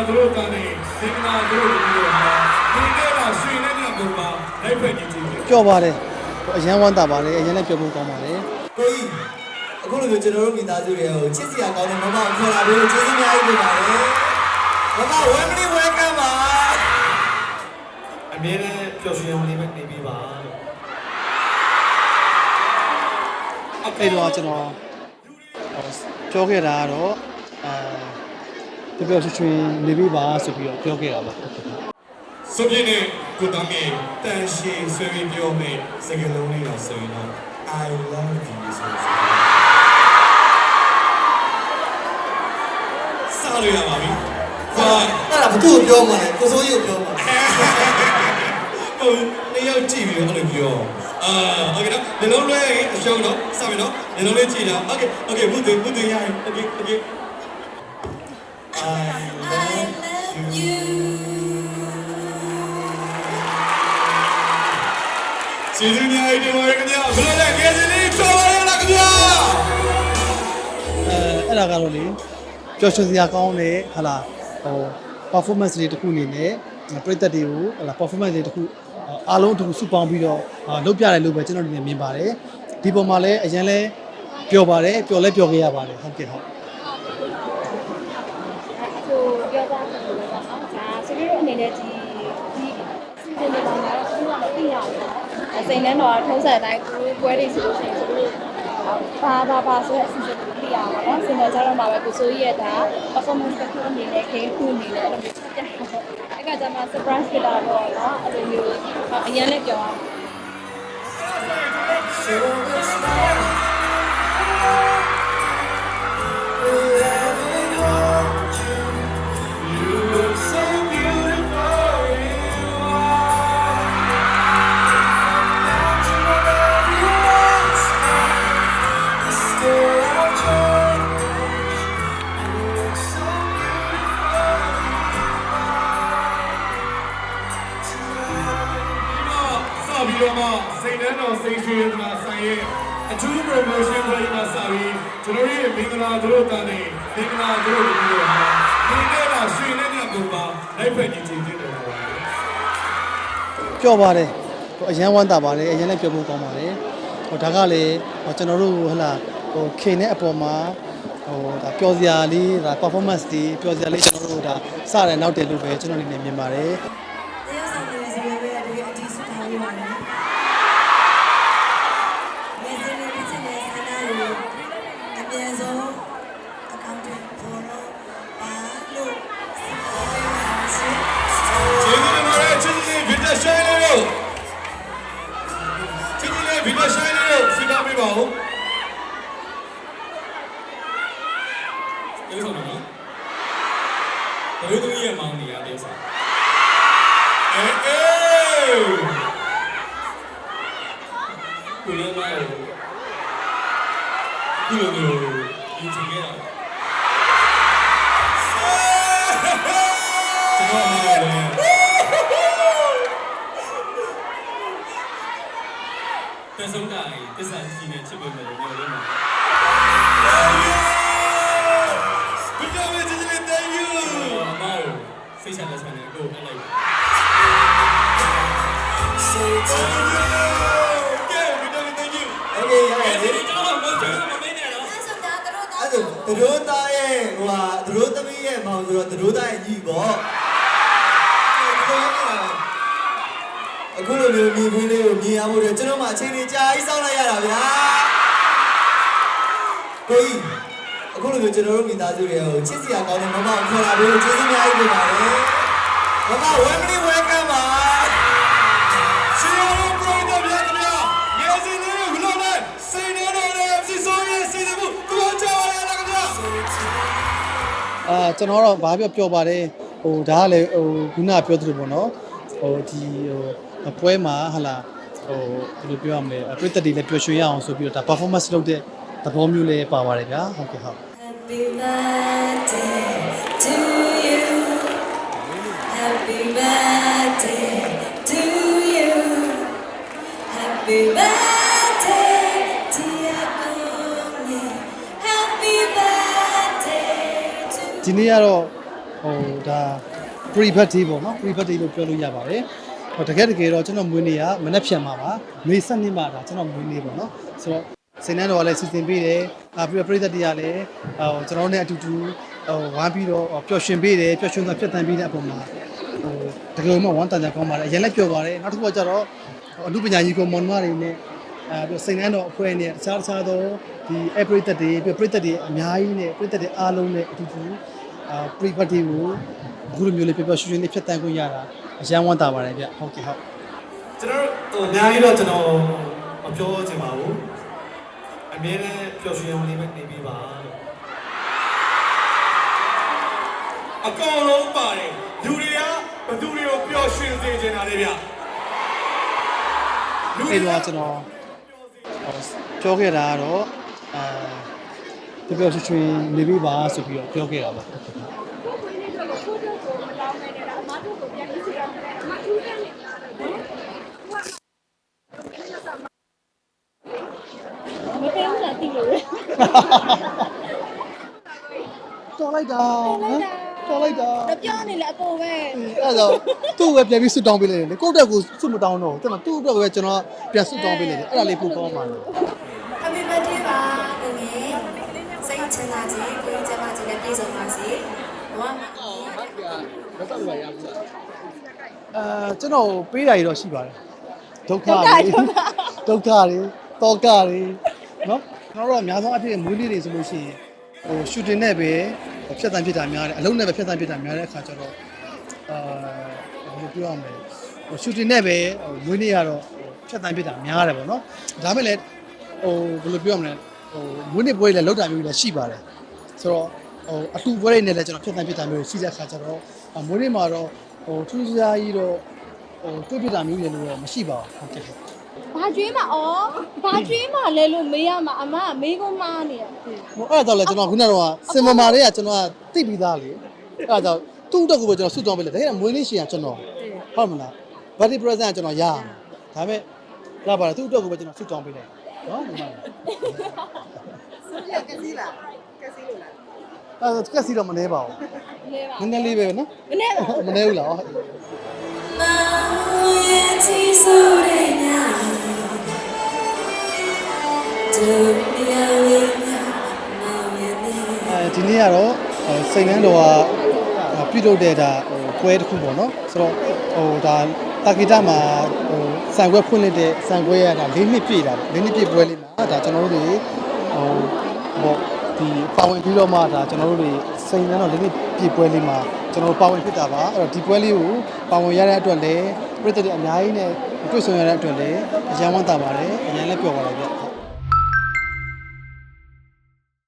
မင်္ဂလာတို့ကနေမင်္ဂလာတို့ဒီလိုဟာဒီနေ့ကရွှေနဲ့ညပုံမှာလိုက်ဖက်နေကြည့်တယ်ပျော်ပါတယ်အရန်ဝမ်းသာပါတယ်အရန်လည်းပျော်ဖို့ကောင်းပါတယ်ကိုကြီးအခုလိုမျိုးကျွန်တော်တို့မိသားစုတွေကိုချစ်စရာကောင်းတဲ့မမကိုခေါ်လာပြီးကျေးဇူးများကြီးတင်ပါတယ်မမဝမ်မလီဝဲကမ်းပါအမြဲတမ်းပျော်ရွှင်အောင်လေးပဲနေပြီးပါလို့အဲ့တော့ကျွန်တော်ပြောခဲ့တာကတော့အာ ပျော်ပျော်ရွှင်ရွှင်နေပြီပါဆိုပြီးတော့ပြောခဲ့တာပါ စွပြင်းနဲ့ကိုတမ်းမြေတန်ရှည်ဆွေးပြီးပြောမယ်စကားလုံးလေးတော့ဆိုရင်တော့ I love you ဆိုစကားလို့ရပါပြီ။ဘာ အဲ့ဒါဘသူ့ကိုပြောမှလဲကိုစိုးကြီးကိုပြောမှလဲ ဟိုနေရောက်ကြည့်ပြီးတော့အဲ့လိုပြောအာโอเคနော်ဒီလုံးလေးအရှုံးတော့စမယ်နော်ဒီလုံးလေးကြည့်တာโอเคโอเคဘုဒ္ဓဘုဒ္ဓရရင်โอเคโอเค I love you ကျေးဇူးများကြီးတင်ပါတယ်ခင်ဗျာဘယ်လိုလဲငယ်စဉ်လေးပြောပါရလားခင်ဗျာအဲအဲ့ဒါကတော့လေပျော်ရွှင်စရာကောင်းတဲ့ဟာလာဟို performance လေးတစ်ခုအနေနဲ့ပရိသတ်တွေကိုဟာလာ performance လေးတစ်ခုအားလုံးတစ်ခုစုပေါင်းပြီးတော့လုပ်ပြတယ်လို့ပဲကျွန်တော်ဒီနေ့မြင်ပါတယ်ဒီပုံမှာလည်းအရင်လဲပျော်ပါတယ်ပျော်လဲပျော်ခဲ့ရပါတယ်ဟုတ်ကဲ့ဟုတ် ဟိုပြောသားတယ်လို့ပေါ့နော်။ဒါ ဆိုပြီးတော့အနေနဲ့ဒီဒီစီစဉ်နေပါမှာတော့သူကမသိရဘူး။အစိမ်နှန်းတော်ထုံးစံအတိုင်းကိုပွဲတွေဆိုလို့ရှိရင်ဆိုလို့ဘာဘာဘာဆိုတဲ့အစီအစဉ်ကိုသိရအောင်ပေါ့နော်။စင်တော်ကြတော့မှာပဲကိုစိုးရဲ့ဒါ performance တစ်ခုအနေနဲ့ game ခုအနေနဲ့အဲ့လိုမျိုးချက်ပြတော့အဲ့ကကြမှာ surprise ဖြစ်တာပေါ့နော်။အဲ့လိုမျိုးအရင်လည်းပြောအောင်စ ရွှင်မှာဆိုင်ရဲ့အထူး promotion တွေမှာစပြီးကျွန်တော်ရဲ့မင်္ဂလာတို့တန်းနေမင်္ဂလာတို့ဒီလိုဟာဒီနေ့ကရွှေနဲ့ညပုံမှာလိုက်ဖက်နေကြည့်တယ်ပါပျော်ပါတယ်ဟိုအရန်ဝမ်းသာပါတယ်အရန်လည်းပျော်ဖို့ကောင်းပါတယ်ဟိုဒါကလည်းဟိုကျွန်တော်တို့ဟလာဟိုခေနဲ့အပေါ်မှာဟိုဒါပျော်စရာလေးဒါ performance တွေပျော်စရာလေးကျွန်တော်တို့ဒါစတယ်နောက်တယ်လို့ပဲကျွန်တော်အနေနဲ့မြင်ပါတယ် ကျေးဇူးနော်ဘယ်လိုသမီးရဲ့မောင်နေရတဲ့ဆိုင်အေးအေးကိုလည်းမဟုတ်ဘူးလိုမျိုးယူချင်ခဲ့တာကျွန်တော်မှာလည်းတဆုံးတာကြီးတစ္ဆာရှိနေချစ်ပေးမယ်လို့ပြောလို့ ရဲ့ဟိုဟာသူတို့သမီးရဲ့မောင်ဆိုတော့သူတို့သားရဲ့ညီပေါ့အခုလိုမျိုးမြင်ခွင်းလေးကိုမြင်ရဖို့အတွက်ကျွန်တော်မှအချိန်ကြီးကြာကြီးစောင့်လိုက်ရတာဗျာကိုကြီးအခုလိုမျိုးကျွန်တော်တို့မိသားစုတွေကိုချစ်စရာကောင်းတဲ့မမကိုခေါ်လာပြီးကျေးဇူးများကြီးတင်ပါတယ်မမဝမ် အာကျွန်တော်တော့ဘာပြောပြောပါတယ်ဟိုဒါကလည်းဟိုခုနကပြောသလိုပေါ့နော်ဟိုဒီဟိုပွဲမှာဟာလာဟိုဘယ်လိုပြောရမလဲပရိသတ်တွေလည်းပျော်ရွှင်ရအောင်ဆိုပြီးတော့ဒါ performance လုပ်တဲ့သဘောမျိုးလည်းပါပါတယ်ဗျာဟုတ်ကဲ့ဟုတ် Happy birthday to you. ဒီနေ့ကတော့ဟဟိုဒါ pre birthday ပေါ့နော် pre birthday လို့ပြောလို့ရပါတယ်ဟိုတကယ်တကယ်တော့ကျွန်တော်မွေးနေ့ကမနေ့ဖြန်မှာပါမေ7နှစ်မှာဒါကျွန်တော်မွေးနေ့ပေါ့နော်ဆိုတော့စိန်နှန်းတော်ကလည်းစီစဉ်ပေးတယ်အာပြီးတော့ပြည်သက်တွေကလည်းဟိုကျွန်တော်တို့နဲ့အတူတူဟိုဝမ်းပြီးတော့ပျော်ရွှင်ပေးတယ်ပျော်ရွှင်စွာဖြတ်သန်းပေးတဲ့အပေါ်မှာဟိုတကယ်မှဝမ်းတန်ကြကောင်းပါတယ်အရင်လည်းပျော်ပါတယ်နောက်တစ်ခုကကျတော့အမှုပညာကြီးကမောင်နှမတွေနဲ့အဲပြီးစိန်နှန်းတော်အဖွဲ့နဲ့တခြားတခြားသောဒီ every သက်တွေပြီးပြည်သက်တွေအများကြီးနဲ့ပြည်သက်တွေအားလုံးနဲ့အတူတူ အာ pre birthday ကိုအခုလိုမျိုးလေးပျော်ပျော်ရွှင်ရွှင်လေးဖြတ်သန်းခွင့်ရတာအရန်ဝမ်းသာပါတယ်ဗျဟုတ်ကဲ့ဟုတ်ကျွန်တော်တို့ဟိုအများကြီးတော့ကျွန်တော်မပြောချင်ပါဘူးအမြဲတမ်းပျော်ရွှင်အောင်လေးပဲနေပြီးပါလို့အကောင်လုံးပါတယ်လူတွေကဘသူတွေကိုပျော်ရွှင်စေချင်တာလေဗျလူအဲ့တော့ကျွန်တော်ပြောခဲ့တာကတော့အာ ပျော်ပျော်ရွှင်ရွှင်နေပြီးပါဆိုပြီးတော့ပြောခဲ့တာပါကိုယ်ကိုယ်လေးတော့ကိုယ့်တို့ကိုမတောင်းနိုင်တဲ့လားအမတို့ကိုပြန်ပြီးစီတော့တယ်အမထူးတဲ့နေလားမပေးဘူးလားတိလို့လေတော်လိုက်တာနော်တော်လိုက်တာတော့ပြောနေလေအကိုပဲအဲ့တော့သူ့ကိုပဲပြန်ပြီးဆွတ်တောင်းပေးလိုက်တယ်လေကိုယ့်အတွက်ကိုဆွတ်မတောင်းတော့ဘူးကျွန်တော်သူ့အတွက်ကိုပဲကျွန်တော်ပြန်ဆွတ်တောင်းပေးလိုက်တယ်အဲ့ဒါလေးပိုကောင်းပါလေ Happy birthday ပါကိုငယ်စိတ်ချမ်းသာခြင်းကိုယ်ကျမ်းမာခြင်းနဲ့ပြည့်စုံပါစေဘဝမှာ အာကျွန်တော်ပေးတာရတော့ရှိပါတယ်ဒုက္ခတွေဒုက္ခတွေတောကတွေနော်ကျွန်တော်တို့ကအများဆုံးအဖြစ်မွေးနေ့တွေဆိုလို့ရှိရင်ဟိုရှူတင်နဲ့ပဲဖြတ်တန်းဖြစ်တာများတယ်အလုံးနဲ့ပဲဖြတ်တန်းဖြစ်တာများတဲ့အခါကျတော့အာဘယ်လိုပြောရမလဲဟိုရှူတင်နဲ့ပဲဟိုမွေးနေ့ကတော့ဖြတ်တန်းဖြစ်တာများတယ်ပေါ့နော်ဒါမဲ့လည်းဟိုဘယ်လိုပြောရမလဲဟိုမွေးနေ့ပွဲတွေလည်းလောက်တာမျိုးတွေလည်းရှိပါတယ်ဆိုတော့ဟိုအတူပွဲတွေနဲ့လည်းကျွန်တော်ဖြတ်တန်းဖြစ်တာမျိုးတွေရှိတဲ့အခါကျတော့ မွေးနေ့မှာတော့ဟိုထူးခြားကြီးတော့ဟိုတွေ့ဖြစ်တာမျိုးတွေလို့တော့မရှိပါဘူးဟုတ်ကဲ့ဘာကျွေးမှာဩဘာကျွေးမှာလဲလို့မေးရမှာအမကမေးခွန်းမားနေရဟိုအဲ့ဒါတော့လေကျွန်တော်ခုနကတော့စင်မမာတွေကကျွန်တော်ကသိပြီးသားလေအဲ့ဒါကြောင့်သူ့အတွက်ကိုပဲကျွန်တော်ဆုတောင်းပေးလိုက်ဒါကမွေးနေ့ရှင်ကကျွန်တော်ဟုတ်မလား birthday present ကကျွန်တော်ရအောင်ဒါပေမဲ့ရပါတယ်သူ့အတွက်ကိုပဲကျွန်တော်ဆုတောင်းပေးလိုက်နော်ဒီမှာဆိုရကစီလားကစီလို့လားအဲ့ကစီတော့မနေပါလဲပါဘူး နည်းနည်းလေးပဲနော်မနဲ့ပါမနေဘူးလားမောင်ရဲ့ချီဆိုတဲ့ညဒုညဝိညာမောင်ရဲ့နေအဲဒီနေ့ကတော့စိတ်နှမ်းတော်ကပြုလုပ်တဲ့ဒါဟိုပွဲတစ်ခုပေါ့နော်ဆိုတော့ဟိုဒါတာဂီတာမှာဟိုစံခွဲဖွင့်လိုက်တဲ့စံခွဲရတာ၄နှစ်ပြည့်တာ၄နှစ်ပြည့်ပွဲလေးမှာဒါကျွန်တော်တို့တွေဟိုပေါ့ဒီပါဝင်ပြီးတော့မှဒါကျွန်တော်တို့တွေ စိတ်နှမ်းတော်၄နှစ်ပြည့်ပွဲလေးမှာကျွန်တော်တို့ပါဝင်ဖြစ်တာပါအဲ့တော့ဒီပွဲလေးကိုပါဝင်ရတဲ့အတွက်လည်းပြည်သက်တွေအများကြီးနဲ့တွေ့ဆုံရတဲ့အတွက်လည်းအရန်ဝမ်းသာပါတယ်အရန်လည်းပျော်ပါတယ်ဗျ